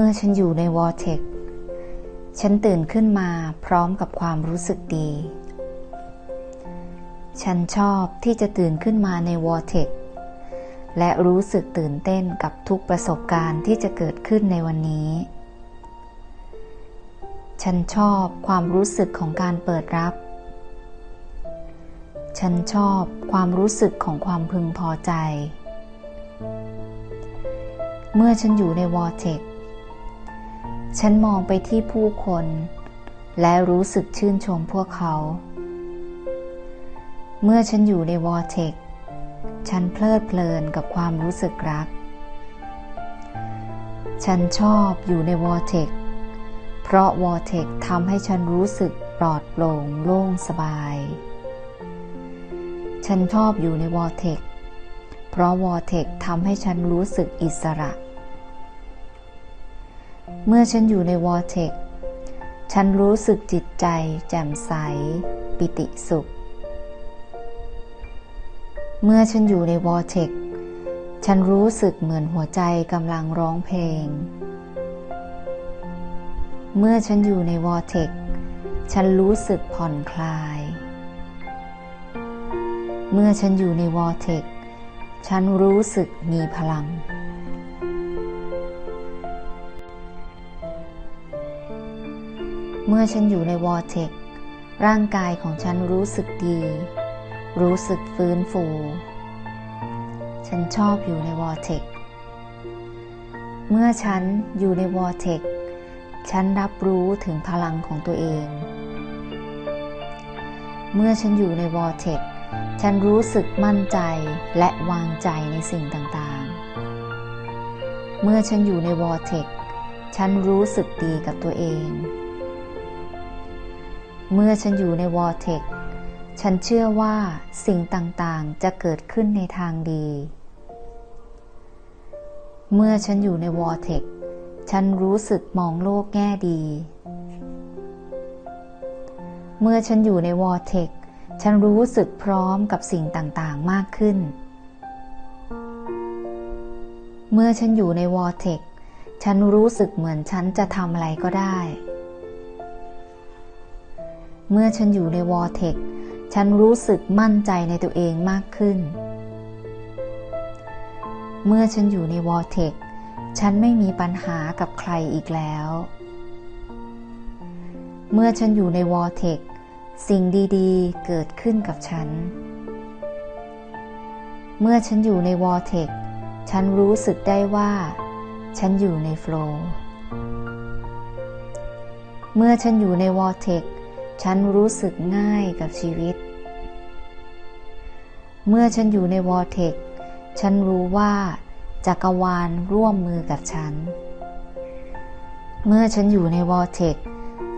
มื่อฉันอยู่ในวอร์เทกฉันตื่นขึ้นมาพร้อมกับความรู้สึกดี ฉันชอบที่จะตื่นขึ้นมาในวอร์เทกและรู้สึกตื่นเต้นกับทุกประสบการณ์ที่จะเกิดขึ้นในวันนี้ ฉันชอบความรู้สึกของการเปิดรับ ฉันชอบความรู้สึกของความพึงพอใจ เมื่อฉันอยู่ในวอร์เทก ฉันมองไปที่ผู้คน และรู้สึกชื่นชมพวกเขา เมื่อฉันอยู่ในวอร์เทกฉันเพลิดเพลินกับความรู้สึกรัก ฉันชอบอยู่ในวอร์เทกเพราะวอร์เทกทำให้ฉันรู้สึกปลอดโปร่งโล่งสบาย ฉันชอบอยู่ในวอร์เทกเพราะวอร์เทกทำให้ฉันรู้สึกอิสระ เมื่อฉันอยู่ในวอร์เทกฉันรู้สึกจิตใจ แจ่มใส ปิติสุข เมื่อฉันอยู่ในวอร์เทกฉันรู้สึกเหมือนหัวใจกำลังร้องเพลง เมื่อฉันอยู่ในวอร์เทกฉันรู้สึกผ่อนคลาย เมื่อฉันอยู่ในวอร์เทกฉันรู้สึกมีพลัง เมื่อฉันอยู่ในวอร์เทกร่างกายของฉันรู้สึกดี รู้สึกฟื้นฟู ฉันชอบอยู่ในวอร์เทกเมื่อฉันอยู่ในวอร์เทกฉันรับรู้ถึงพลังของตัวเอง เมื่อฉันอยู่ในวอร์เทกฉันรู้สึกมั่นใจและวางใจในสิ่งต่างๆ เมื่อฉันอยู่ในวอร์เทกฉันรู้สึกดีกับตัวเอง เมื่อฉันอยู่ในวอร์เทกฉันเชื่อว่าสิ่งต่างๆ จะเกิดขึ้นในทางดี เมื่อฉันอยู่ในวอร์เทกฉันรู้สึกมองโลกแง่ดี เมื่อฉันอยู่ในวอร์เทกฉันรู้สึกพร้อมกับสิ่งต่างๆ มากขึ้น เมื่อฉันอยู่ในวอร์เทกฉันรู้สึกเหมือนฉันจะทำอะไรก็ได้ เมื่อฉันอยู่ในวอร์เทกฉันรู้สึกมั่นใจในตัวเองมากขึ้น เมื่อฉันอยู่ในวอร์เทกฉันไม่มีปัญหากับใครอีกแล้ว เมื่อฉันอยู่ในวอร์เทกสิ่งดีๆ เกิดขึ้นกับฉัน เมื่อฉันอยู่ในวอร์เทกฉันรู้สึกได้ว่า ฉันอยู่ในโฟล์เมื่อฉันอยู่ในวอร์เทก ฉันรู้สึกง่ายกับชีวิต เมื่อฉันอยู่ในวอร์เทกฉันรู้ว่าจักรวาลร่วมมือกับฉัน เมื่อฉันอยู่ในวอร์เทก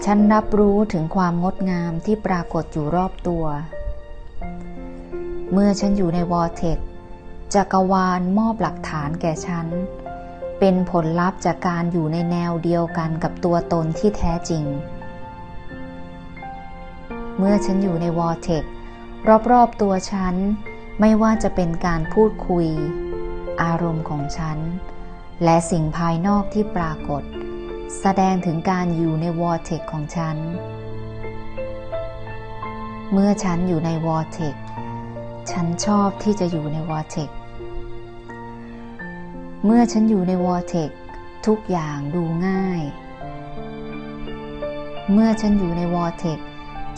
ฉันรับรู้ถึงความงดงามที่ปรากฏอยู่รอบตัว เมื่อฉันอยู่ในวอร์เทกจักรวาลมอบหลักฐานแก่ฉัน เป็นผลลัพธ์จากการอยู่ในแนวเดียวกันกับตัวตนที่แท้จริง เมื่อฉันอยู่ในวอร์เทกรอบๆตัวฉัน ไม่ว่าจะเป็นการพูดคุย อารมณ์ของฉัน และสิ่งภายนอกที่ปรากฏ แสดงถึงการอยู่ในวอร์เทกของฉัน เมื่อฉันอยู่ในวอร์เทกฉันชอบที่จะอยู่ในวอร์เทกเมื่อฉันอยู่ในวอร์เทกทุกอย่างดูง่าย เมื่อฉันอยู่ในวอร์เทก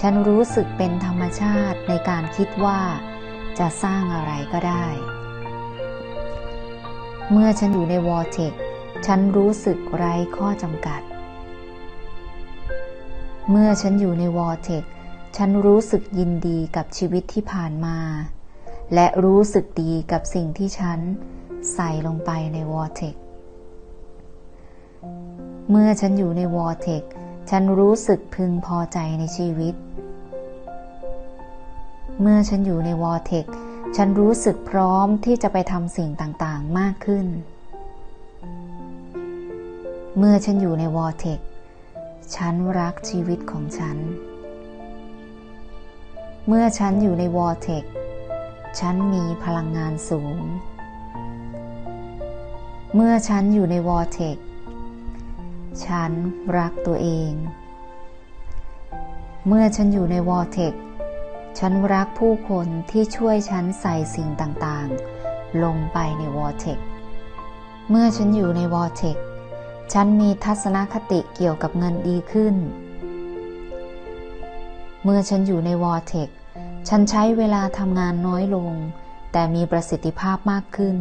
ฉันรู้สึกเป็นธรรมชาติในการคิดว่าจะสร้างอะไรก็ได้ เมื่อฉันอยู่ในวอร์เทกฉันรู้สึกไร้ข้อจำกัด เมื่อฉันอยู่ในวอร์เทกฉันรู้สึกยินดีกับชีวิตที่ผ่านมา และรู้สึกดีกับสิ่งที่ฉันใส่ลงไปในวอร์เทกเมื่อฉันอยู่ในวอร์เทกฉันรู้สึกพึงพอใจในชีวิต เมื่อฉันอยู่ในวอร์เทกฉันรู้สึกพร้อมที่จะไปทำสิ่งต่างๆมากขึ้น เมื่อฉันอยู่ในวอร์เทกฉันรักชีวิตของฉัน เมื่อฉันอยู่ในวอร์เทกฉันมีพลังงานสูง เมื่อฉันอยู่ในวอร์เทกฉันรักตัวเอง เมื่อฉันอยู่ในวอร์เทก ฉันรักผู้คนที่ช่วยฉันใส่สิ่งต่างๆ ลงไปในวอร์เทกเมื่อฉันอยู่ในวอร์เทกฉันมีทัศนคติเกี่ยวกับเงินดีขึ้น เมื่อฉันอยู่ในวอร์เทกฉันใช้เวลาทำงานน้อยลง แต่มีประสิทธิภาพมากขึ้น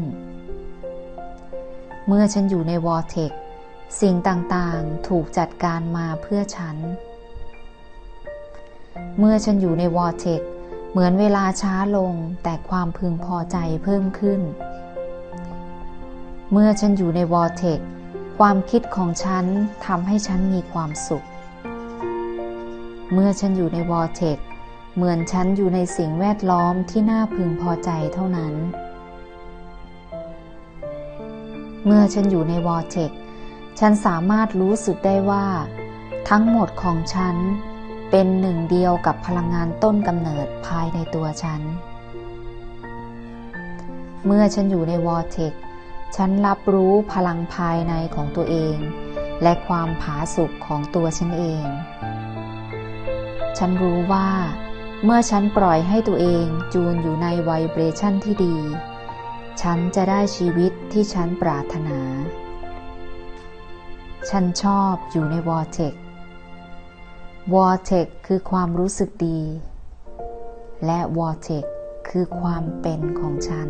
เมื่อฉันอยู่ในวอร์เทกสิ่งต่างๆ ถูกจัดการมาเพื่อฉัน เมื่อฉันอยู่ในวอร์เทกเหมือนเวลาช้าลงแต่ความพึงพอใจเพิ่มขึ้น เมื่อฉันอยู่ในวอร์เทกความคิดของฉันทำให้ฉันมีความสุข เมื่อฉันอยู่ในวอร์เทกเหมือนฉันอยู่ในสิ่งแวดล้อมที่น่าพึงพอใจเท่านั้น เมื่อฉันอยู่ในวอร์เทกฉันสามารถรู้สึกได้ว่า ทั้งหมดของฉัน เป็นหนึ่งเดียวกับพลังงานต้นกำเนิดภายในตัวฉัน เมื่อฉันอยู่ในวอร์เทกฉันรับรู้พลังภายในของตัวเอง และความผาสุกของตัวฉันเอง ฉันรู้ว่า เมื่อฉันปล่อยให้ตัวเองจูนอยู่ในไวเบรชั่นที่ดี ฉันจะได้ชีวิตที่ฉันปรารถนา ฉันชอบอยู่ในวอร์เทก วอเทคคือความรู้สึกดี และวอเทคคือความเป็นของฉัน